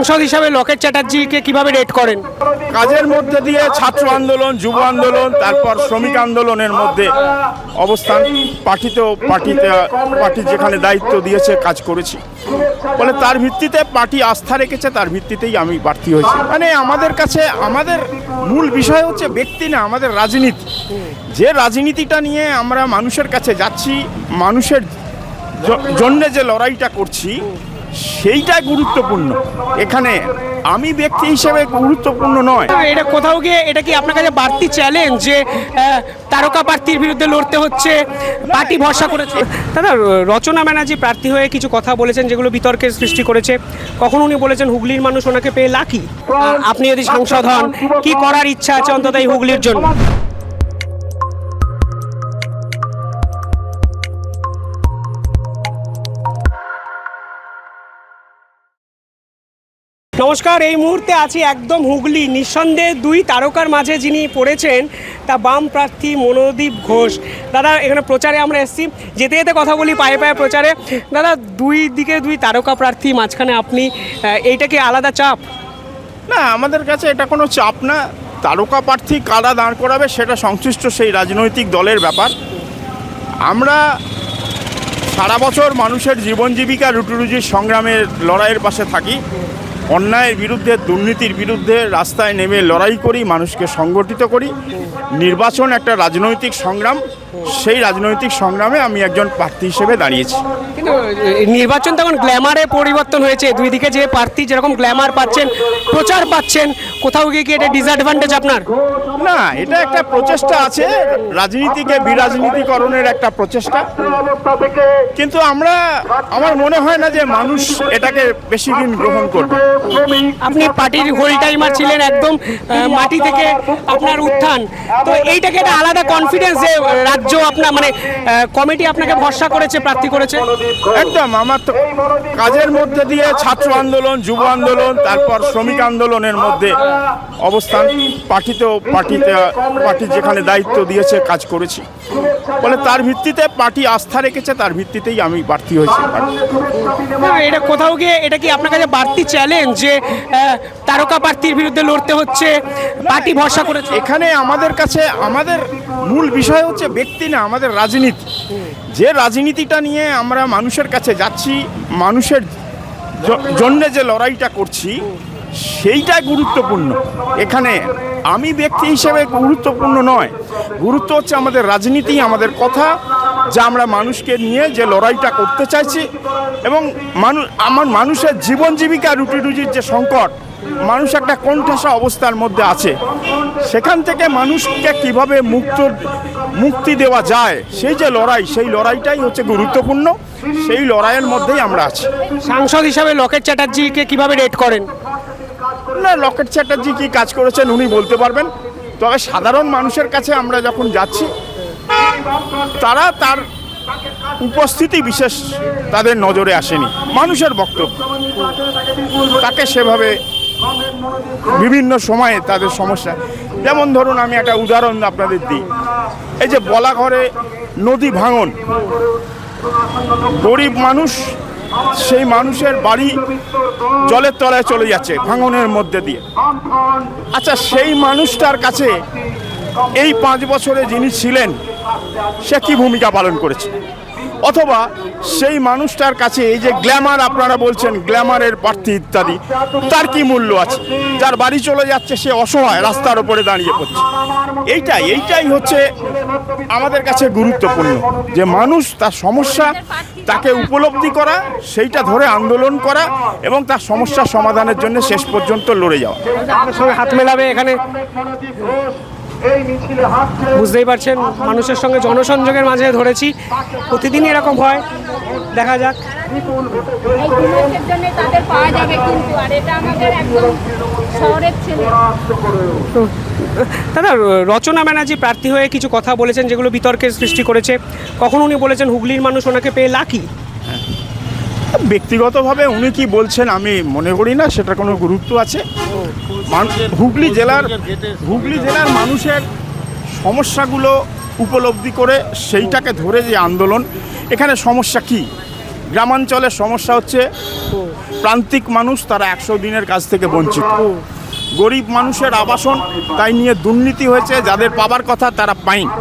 সাংসদ হিসাবে লকেট চ্যাটার্জিকে কীভাবে রেট করেন? কাজের মধ্যে দিয়ে ছাত্র আন্দোলন, যুব আন্দোলন, তারপর শ্রমিক আন্দোলনের মধ্যে অবস্থান পার্টিতেও পার্টিতে, পার্টি যেখানে দায়িত্ব দিয়েছে, কাজ করেছি। বলে তার ভিত্তিতে পার্টি আস্থা রেখেছে, তার ভিত্তিতেই আমি প্রার্থী হয়েছি। মানে আমাদের কাছে, আমাদের মূল বিষয় হচ্ছে ব্যক্তি না, আমাদের রাজনীতি। যে রাজনীতিটা নিয়ে আমরা মানুষের কাছে যাচ্ছি, মানুষের জন্য যে লড়াইটা করছি সেইটাই গুরুত্বপূর্ণ। এখানে আমি ব্যক্তি হিসেবে গুরুত্বপূর্ণ নয়। এটা কোথাও গিয়ে এটা কি আপনার কাছে বাড়তি চ্যালেঞ্জ যে তারকা প্রার্থীর বিরুদ্ধে লড়তে হচ্ছে পার্টি ভরসা করেছে? দাদা রচনা ব্যানার্জি প্রার্থী হয়ে কিছু কথা বলেছেন যেগুলো বিতর্কের সৃষ্টি করেছে। কখন উনি বলেছেন হুগলির মানুষ ওনাকে পেয়ে লাকি? আপনি যদি সাংসদ হন কি করার ইচ্ছা আছে অন্তত এই হুগলির জন্য? নমস্কার, এই মুহূর্তে আছি একদম হুগলি। নিঃসন্দেহে দুই তারকার মাঝে যিনি পড়েছেন, তা বাম প্রার্থী মনোদীপ ঘোষ। দাদা, এখানে প্রচারে আমরা এসেছি। যেতে যেতে কথা বলি পায়ে পায়ে প্রচারে। দাদা, দুই দিকে দুই তারকা প্রার্থী, মাঝখানে আপনি এইটা কি আলাদা চাপ? না, আমাদের কাছে এটা কোনো চাপ না। তারকা প্রার্থী কারা দাঁড় করাবে, সেটা সংশ্লিষ্ট সেই রাজনৈতিক দলের ব্যাপার। আমরা সারা বছর মানুষের জীবন জীবিকা, রুটিরুজির সংগ্রামের লড়াইয়ের পাশে থাকি। অন্যায়ের বিরুদ্ধে দুর্নীতির বিরুদ্ধে রাস্তায় নেমে লড়াই করি মানুষকে সংগঠিত করি। নির্বাচন একটা রাজনৈতিক সংগ্রাম। সেই রাজনৈতিক সংগ্রামে আমি একজন প্রার্থী হিসেবে দাঁড়িয়েছি। কিন্তু নির্বাচন তখন গ্ল্যামারে পরিবর্তন হয়েছে। দুই দিকে যে প্রার্থী যেরকম গ্ল্যামার পাচ্ছেন প্রচার পাচ্ছেন কোথাও গিয়ে কি এটা ডিসঅ্যাডভান্টেজ আপনার? না এটা একটা প্রচেষ্টা আছে। রাজনীতিকে বিরাজনীতিকরণের একটা প্রচেষ্টা। কিন্তু আমরা আমার মনে হয় না যে মানুষ এটাকে বেশি দিন গ্রহণ করবে। আপনি পার্টির হোল টাইমার ছিলেন একদম মাটি থেকে আপনার উত্থান। তো এইটাকে একটা আলাদা কনফিডেন্স যে রাজ্য আপনার মানে কমিটি আপনাকে ভরসা করেছে প্রার্থী করেছে? একদম আমার তো কাজের মধ্যে দিয়ে ছাত্র আন্দোলন যুব আন্দোলন তারপর শ্রমিক আন্দোলনের মধ্যে অবস্থান। পার্টিতেও পার্টিতে পার্টি যেখানে দায়িত্ব দিয়েছে কাজ করেছি। বলে তার ভিত্তিতে পার্টি আস্থা রেখেছে তার ভিত্তিতেই আমি প্রার্থী হয়েছি। না, এটা কোথাও গিয়ে এটা কি আপনার কাছে বাড়তি চ্যালেঞ্জ যে আহ, তারকা প্রার্থীর বিরুদ্ধে লড়তে হচ্ছে পার্টি ভরসা করেছে। এখানে আমাদের কাছে আমাদের মূল বিষয় হচ্ছে ব্যক্তি না আমাদের রাজনীতি। যে রাজনীতিটা নিয়ে আমরা মানুষের কাছে যাচ্ছি মানুষের জন্য যে লড়াইটা করছি সেইটাই গুরুত্বপূর্ণ। এখানে আমি ব্যক্তি হিসেবে গুরুত্বপূর্ণ নয়। গুরুত্ব হচ্ছে আমাদের রাজনীতি আমাদের কথা যা আমরা মানুষকে নিয়ে যে লড়াইটা করতে চাইছি এবং মানুষ আমার মানুষের জীবন জীবিকা রুটি রুজির যে সংকট মানুষ একটা কোণঠাসা অবস্থার মধ্যে আছে। সেখান থেকে মানুষকে কীভাবে মুক্ত মুক্তি দেওয়া যায় সেই যে লড়াই সেই লড়াইটাই হচ্ছে গুরুত্বপূর্ণ সেই লড়াইয়ের মধ্যেই আমরা আছি। সাংসদ হিসাবে লকেট চ্যাটার্জিকে কীভাবে রেট করেন? না লকেট চ্যাটার্জি কি কাজ করেছেন উনি বলতে পারবেন। তবে সাধারণ মানুষের কাছে আমরা যখন যাচ্ছি তারা তার উপস্থিতি বিশেষ তাদের নজরে আসেনি। মানুষের বক্তব্য। তাকে সেভাবে বিভিন্ন সময়ে তাদের সমস্যা। যেমন ধরুন, আমি একটা উদাহরণ আপনাদের দিই। এই যে বলাঘরে নদী ভাঙন। গরিব মানুষ, সেই মানুষের বাড়ি জলের তলায় চলে যাচ্ছে ভাঙনের মধ্যে দিয়ে। আচ্ছা সেই মানুষটার কাছে এই পাঁচ বছরে যিনি ছিলেন সে কি ভূমিকা পালন করেছে? অথবা সেই মানুষটার কাছে এই যে গ্ল্যামার আপনারা বলছেন গ্ল্যামারের প্রার্থী ইত্যাদি, তার কি মূল্য আছে? যার বাড়ি চলে যাচ্ছে, সে অসহায়, রাস্তার ওপরে দাঁড়িয়ে পড়ছে। এইটাই এইটাই হচ্ছে আমাদের কাছে গুরুত্বপূর্ণ, যে মানুষ তার সমস্যা, তাকে উপলব্ধি করা, সেইটা ধরে আন্দোলন করা এবং তার সমস্যার সমাধানের জন্য শেষ পর্যন্ত লড়ে যাওয়া। সঙ্গে হাত মেলাবে এখানে। বুঝতেই পারছেন মানুষের সঙ্গে জনসংযোগের মাঝে ধরেছি। প্রতিদিনই এরকম হয়। দেখা যাক। এই দুর্নীতির জন্য তাদের পাওয়া যাবে কিন্তু আর এটা আমাদের একদম শহরের ছেলে। দাদা রচনা ব্যানার্জি প্রার্থী হয়ে কিছু কথা বলেছেন যেগুলো বিতর্কের সৃষ্টি করেছে। কখন উনি বলেছেন হুগলির মানুষ ওনাকে পেয়ে লাকি? ব্যক্তিগতভাবে উনি কি বলছেন আমি মনে করি না সেটা কোনো গুরুত্ব আছে। হুগলি জেলার হুগলি জেলার মানুষের সমস্যাগুলো উপলব্ধি করে সেইটাকে ধরে যে আন্দোলন। এখানে সমস্যা কি? গ্রামাঞ্চলের সমস্যা হচ্ছে, প্রান্তিক মানুষ তারা একশো দিনের কাজ থেকে বঞ্চিত। গরিব মানুষের আবাসন তাই নিয়ে দুর্নীতি হয়েছে, যাদের পাবার কথা তারা পায়নি।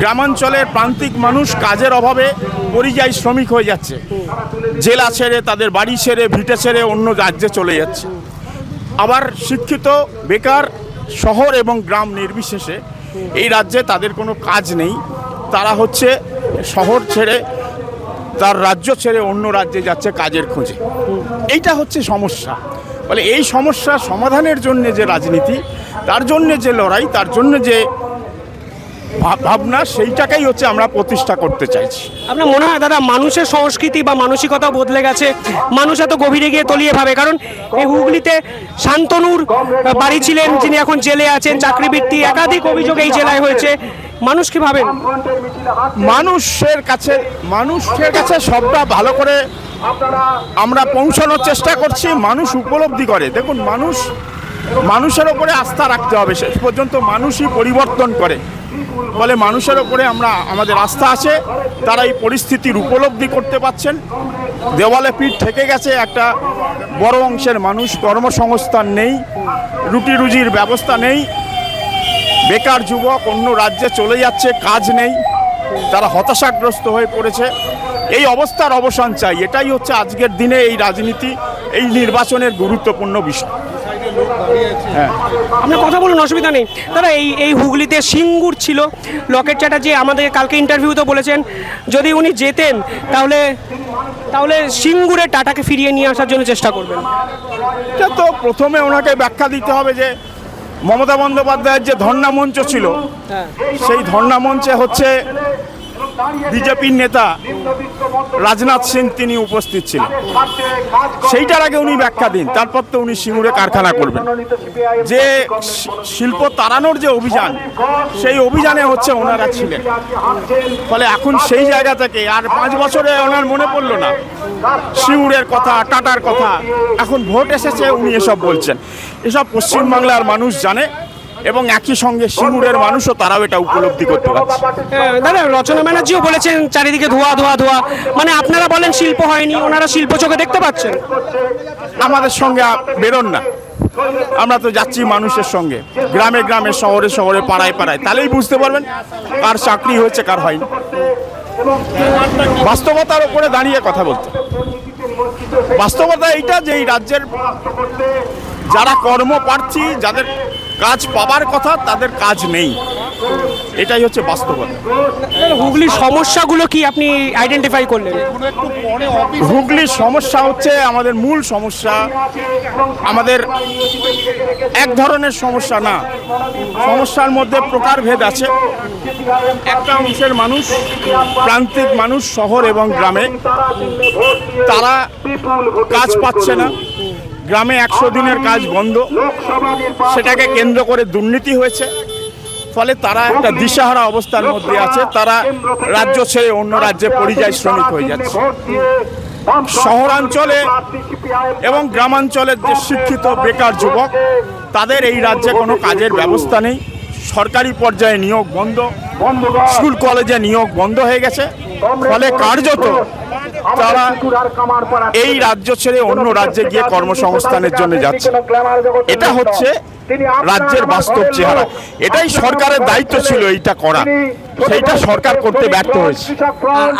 গ্রামাঞ্চলের প্রান্তিক মানুষ কাজের অভাবে পরিযায়ী শ্রমিক হয়ে যাচ্ছে। জেলা ছেড়ে, তাদের বাড়ি ছেড়ে, ভিটে ছেড়ে অন্য রাজ্যে চলে যাচ্ছে। আবার শিক্ষিত, বেকার শহর এবং গ্রাম নির্বিশেষে এই রাজ্যে তাদের কোনো কাজ নেই। তারা হচ্ছে শহর ছেড়ে, তার রাজ্য ছেড়ে অন্য রাজ্যে যাচ্ছে কাজের খোঁজে। এইটা হচ্ছে সমস্যা। ফলে এই সমস্যা সমাধানের জন্য যে রাজনীতি তার জন্য যে লড়াই তার জন্য যে ভাব- ভাবনা সেইটাকেই হচ্ছে আমরা প্রতিষ্ঠা করতে চাইছি। আপনার মনে হয় দাদা মানুষের সংস্কৃতি বা মানসিকতা বদলে গেছে? মানুষ এত গভীরে গিয়ে তলিয়ে ভাবে কারণ এই হুগলিতে শান্তনুর বাড়ি ছিলেন যিনি এখন জেলে আছেন চাকরিবৃত্তি একাধিক অভিযোগ এই জেলায় হয়েছে। মানুষ কি ভাবেন? মানুষের কাছে মানুষের কাছে সবটা ভালো করে আমরা পৌঁছানোর চেষ্টা করছি, মানুষ উপলব্ধি করে। দেখুন, মানুষ, মানুষের ওপরে আস্থা রাখতে হবে। শেষ পর্যন্ত মানুষই পরিবর্তন করে। ফলে মানুষের ওপরে আমরা, আমাদের আস্থা আছে, তারা এই পরিস্থিতির উপলব্ধি করতে পারছেন। দেওয়ালে পিঠ থেকে গেছে একটা বড় অংশের মানুষ, কর্মসংস্থান নেই, রুটি রুজির ব্যবস্থা নেই, বেকার যুবক, অন্য রাজ্যে চলে যাচ্ছে, কাজ নেই, তারা হতাশাগ্রস্ত হয়ে পড়েছে। এই অবস্থার অবসান চাই। এটাই হচ্ছে আজকের দিনে এই রাজনীতি এই নির্বাচনের গুরুত্বপূর্ণ বিষয়। আপনি কথা বলুন অসুবিধা নেই। দাদা এই এই হুগলিতে সিঙ্গুর ছিল। লকেট চ্যাটার্জি আমাদের কালকে ইন্টারভিউতে বলেছেন। যদি উনি যেতেন তাহলে তাহলে সিঙ্গুরে টাটাকে ফিরিয়ে নিয়ে আসার জন্য চেষ্টা করবেন। এটা তো প্রথমে ওনাকে ব্যাখ্যা দিতে হবে যে মমতা বন্দ্যোপাধ্যায়ের যে ধর্ণা মঞ্চ ছিল হ্যাঁ। সেই ধর্ণা মঞ্চে হচ্ছে বিজেপির নেতা রাজনাথ সিং তিনি উপস্থিত ছিলেন। সেইটার আগে উনি ব্যাখ্যা দিন, তারপর তো উনি সিঙ্গুরে কারখানা করবেন। যে শিল্প তাড়ানোর যে অভিযান, সেই অভিযানে হচ্ছে ওনারা ছিলেন। ফলে এখন সেই জায়গা থেকে আর পাঁচ বছরে ওনার মনে পড়ল না। সিঙ্গুরের কথা, টাটার কথা, এখন ভোট এসেছে, উনি এসব বলছেন। এসব পশ্চিমবাংলার মানুষ জানে এবং একই সঙ্গে সিঙ্গুরের মানুষও তারাও এটা উপলব্ধি করতে পারছে। হ্যাঁ, দাদা রচনা ব্যানার্জিও বলেছেন চারিদিকে ধোয়া ধোয়া ধোয়া। মানে আপনারা বলেন শিল্প হয়নি ওনারা শিল্প চোখে দেখতে পাচ্ছেন। আমাদের সঙ্গে বেরোন না। আমরা তো যাচ্ছি মানুষের সঙ্গে। গ্রামে গ্রামে শহরে শহরে পাড়ায় পাড়ায়। তাহলেই বুঝতে পারবেন কার চাকরি হয়েছে কার হয়নি। বাস্তবতার উপরে দাঁড়িয়ে কথা বলতে। বাস্তবতা এইটা যে এই রাজ্যের যারা কর্মপ্রার্থী যাদের কাজ পাবার কথা তাদের কাজ নেই। এটাই হচ্ছে বাস্তবতা। হুগলির সমস্যাগুলো কি আপনি আইডেন্টিফাই করলেন? হুগলির সমস্যা হচ্ছে আমাদের মূল সমস্যা। আমাদের এক ধরনের সমস্যা না। সমস্যার মধ্যে প্রকারভেদ আছে। একটা অংশের মানুষ প্রান্তিক মানুষ শহর এবং গ্রামে। তারা কাজ পাচ্ছে না। গ্রামে একশো দিনের কাজ বন্ধ। সেটাকে কেন্দ্র করে দুর্নীতি হয়েছে। ফলে তারা একটা দিশাহারা অবস্থার মধ্যে আছে। তারা রাজ্য ছেড়ে অন্য রাজ্যে পরিযায়ী শ্রমিক হয়ে যাচ্ছে। শহরাঞ্চলে এবং গ্রামাঞ্চলের যে শিক্ষিত, বেকার যুবক, তাদের এই রাজ্যে কোনো কাজের ব্যবস্থা নেই। সরকারি পর্যায়ে নিয়োগ বন্ধ। স্কুল কলেজে নিয়োগ বন্ধ হয়ে গেছে। ফলে কার্যত তারা এই রাজ্য ছেড়ে অন্য রাজ্যে গিয়ে কর্মসংস্থানের জন্য যাচ্ছে। এটা হচ্ছে রাজ্যের বাস্তব চেহারা। এটাই সরকারের দায়িত্ব ছিল এইটা করা। সেইটা সরকার করতে ব্যর্থ হয়েছে।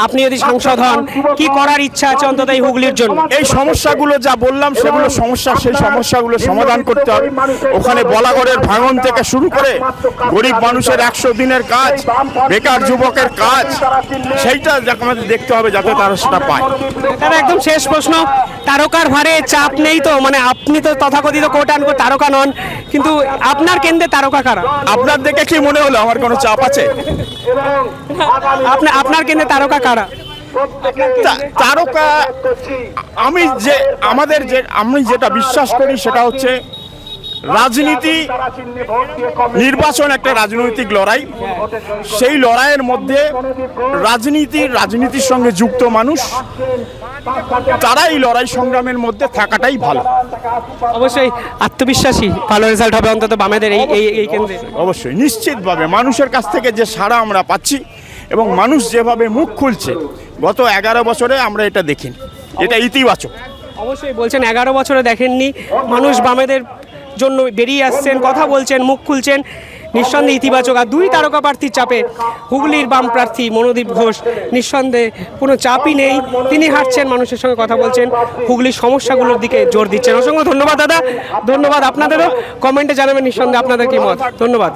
আপনি যদি সাংসদ হন কি করার ইচ্ছা আছে অন্তত এই হুগলির জন্য? এই সমস্যাগুলো যা বললাম সেগুলো সমস্যা সেই সমস্যাগুলো সমাধান করতে হবে। ওখানে বলাগড়ের ভাঙন থেকে শুরু করে গরিব মানুষের একশো দিনের কাজ বেকার যুবকের কাজ সেইটা আমাদের দেখতে হবে যাতে তারা সেটা পায়। দাদা একদম শেষ প্রশ্ন। তারকার ভারে চাপ নেই তো? মানে আপনি তো তথাকথিত কোট আনকো তারকা নন কিন্তু আপনার কেন্দ্রে তারকা কারা? আপনার দেখে কি মনে হলো? আমার কোনো চাপ আছে? আপনার আপনার কেন্দ্রে তারকা কারা? তারকা আমি যে আমাদের যে আমি যেটা বিশ্বাস করি সেটা হচ্ছে রাজনীতি নির্বাচন একটা রাজনৈতিক লড়াই। সেই লড়াইয়ের মধ্যে রাজনীতি রাজনীতির সঙ্গে যুক্ত মানুষ তারা এই লড়াই সংগ্রামের মধ্যে থাকাটাই ভালো। অবশ্যই আত্মবিশ্বাসী ভালো রেজাল্ট হবে অন্তত বামেদের এই এই এই কেন্দ্রে। অবশ্যই নিশ্চিতভাবে মানুষের কাছ থেকে যে সাড়া আমরা পাচ্ছি এবং মানুষ যেভাবে মুখ খুলছে গত এগারো বছরে আমরা এটা দেখিনি। এটা ইতিবাচক। অবশ্যই বলছেন এগারো বছরে দেখেননি মানুষ বামেদের জন্য বেরিয়ে আসছেন কথা বলছেন মুখ খুলছেন। নিঃসন্দেহে ইতিবাচক। আর দুই তারকা প্রার্থীর চাপে হুগলির বাম প্রার্থী মনোদীপ ঘোষ। নিঃসন্দেহে কোনো চাপই নেই। তিনি হাঁটছেন মানুষের সঙ্গে কথা বলছেন। হুগলির সমস্যাগুলোর দিকে জোর দিচ্ছেন। অসংখ্য ধন্যবাদ দাদা। ধন্যবাদ আপনাদেরও। কমেন্টে জানাবেন নিঃসন্দেহে আপনাদের কি মত। ধন্যবাদ।